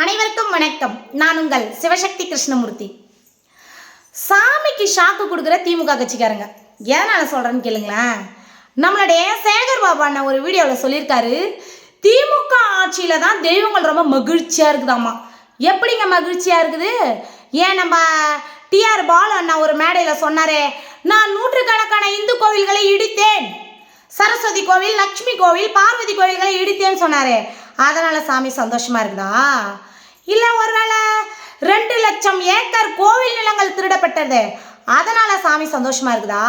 அனைவருக்கும் வணக்கம். நான் உங்கள் சிவசக்தி கிருஷ்ணமூர்த்தி. சாமிக்கு ஷாக்கு கொடுக்குற திமுக கட்சிக்காரங்க. எதனால் சொல்கிறேன்னு கேளுங்களேன். நம்மளுடைய சேகர் பாபா அண்ணன் ஒரு வீடியோவில் சொல்லியிருக்காரு திமுக ஆட்சியில் தான் தெய்வங்கள் ரொம்ப மகிழ்ச்சியாக இருக்குதாம்மா எப்படிங்க மகிழ்ச்சியாக இருக்குது? ஏன் நம்ம டிஆர் பாலு அண்ணா ஒரு மேடையில் சொன்னாரே நான் நூற்றுக்கணக்கான இந்து கோவில்களை இடித்தேன். சரஸ்வதி கோவில் லக்ஷ்மி கோவில் பார்வதி கோவில்களை இடித்தேன்னு சொன்னாரே. அதனால சாமி சந்தோஷமா இருக்குதா? இல்லை ஒருவேளை ரெண்டு லட்சம் ஏக்கர் கோவில் நிலங்கள் திருடப்பட்டது அதனால சாமி சந்தோஷமா இருக்குதா?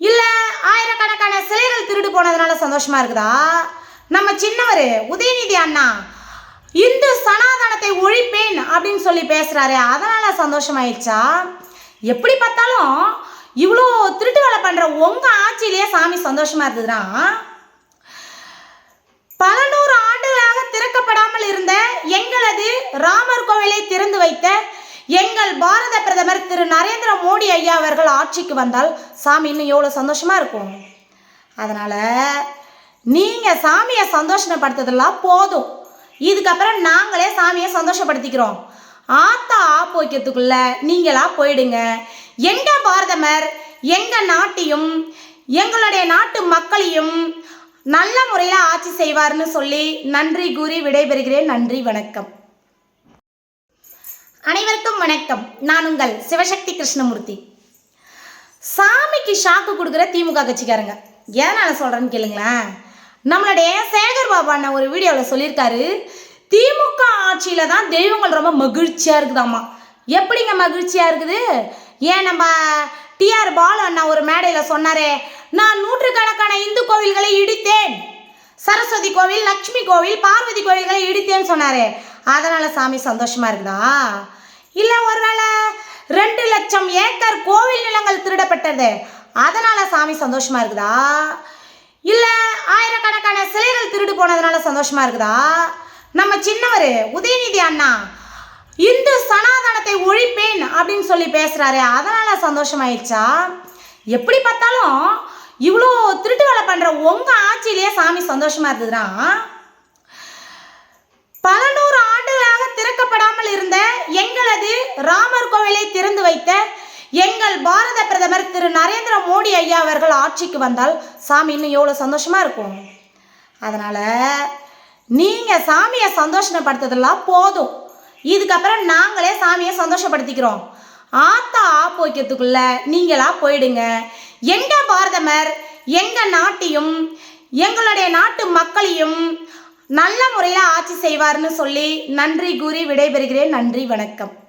இல்லை ஆயிரக்கணக்கான சிலைகள் திருடு போனதுனால சந்தோஷமா இருக்குதா? நம்ம சின்னவர் உதயநிதி அண்ணா இந்து சனாதனத்தை ஒழிப்பேன் அப்படின்னு சொல்லி பேசுறாரு அதனால சந்தோஷமாயிடுச்சா எப்படி பார்த்தாலும் இவ்வளோ திருட்டு வேலை பண்ணுற உங்கள் ஆட்சியிலேயே சாமி சந்தோஷமா இருந்ததுன்னா பல நூறு ஆண்டுகளாக திறக்கப்படாமல் இருந்த எங்களது ராமர் கோவிலை திறந்து வைத்த எங்கள் பாரத பிரதமர் திரு நரேந்திர மோடி ஐயா அவர்கள் ஆட்சிக்கு வந்தால் சாமி இன்னும் எவ்வளோ சந்தோஷமா இருக்கும்? அதனால் நீங்கள் சாமியை சந்தோஷப்படுத்துறதெல்லாம் போதும். இதுக்கப்புறம் நாங்களே சாமியை சந்தோஷப்படுத்திக்கிறோம். ஆத்தா ஆப்பு வைக்கிறதுக்குள்ள நீங்களா போயிடுங்க. எங்கள் பாரதமர் எங்கள் நாட்டையும் எங்களுடைய நாட்டு மக்களையும் நல்ல முறையில் ஆட்சி செய்வார்னு சொல்லி நன்றி கூறி விடைபெறுகிறேன். நன்றி வணக்கம். அனைவருக்கும் வணக்கம். நான் உங்கள் சிவசக்தி கிருஷ்ணமூர்த்தி. சாமிக்கு ஷாக்கு கொடுக்குற திமுக கட்சிக்காரங்க. எதனால் சொல்கிறேன்னு கேளுங்களேன். நம்மளுடைய சேகர் பாபா அண்ணன் ஒரு வீடியோவில் சொல்லியிருக்காரு திமுக ஆட்சியில் தான் தெய்வங்கள் ரொம்ப மகிழ்ச்சியாக இருக்குதாம்மா எப்படிங்க மகிழ்ச்சியாக இருக்குது? ஏன் நம்ம டிஆர் பாலு அண்ணா ஒரு மேடையில் சொன்னாரே நான் நூற்றுக்கணக்கான இந்து கோவில்களை இடித்தேன். சரஸ்வதி கோவில் லக்ஷ்மி கோவில் பார்வதி கோவில்களை இடித்தேன்னு சொன்னாரே. அதனால சாமி சந்தோஷமா இருக்குதா? இல்லை ஒருவேளை ரெண்டு லட்சம் ஏக்கர் கோவில் நிலங்கள் திருடப்பட்டது. அதனால சாமி சந்தோஷமா இருக்குதா? இல்லை ஆயிரக்கணக்கான சிலைகள் திருடு போனதுனால சந்தோஷமா இருக்குதா? நம்ம சின்னவர் உதயநிதி அண்ணா இந்து சனாதனத்தை ஒழிப்பேன் அப்படின்னு சொல்லி பேசுறாரு அதனால சந்தோஷமாயிடுச்சா? எப்படி பார்த்தாலும் இவ்வளோ திருட்டு வேலை பண்ற உங்க ஆட்சியிலேயே சாமி சந்தோஷமா இருந்ததுன்னா பல இல்லாமல் இருந்த எங்களது ராமர் கோவிலை திறந்து வைத்த எங்கள் பாரத பிரதமர் திரு நரேந்திர மோடி ஐயா அவர்கள் ஆட்சிக்கு வந்தால் சாமி இன்னும் எவ்வளோ சந்தோஷமாக இருக்கும்? அதனால் நீங்கள் சாமியை சந்தோஷப்படுத்துறதெல்லாம் போதும். இதுக்கப்புறம் நாங்களே சாமியை சந்தோஷப்படுத்திக்கிறோம். ஆத்தா ஆப்போக்கியத்துக்குள்ள நீங்களா போயிடுங்க. எங்கள் பாரதமர் எங்கள் நாட்டையும் எங்களுடைய நாட்டு மக்களையும் நல்ல முறையில் ஆட்சி செய்வார்னு சொல்லி நன்றி கூறி விடைபெறுகிறேன். நன்றி வணக்கம்.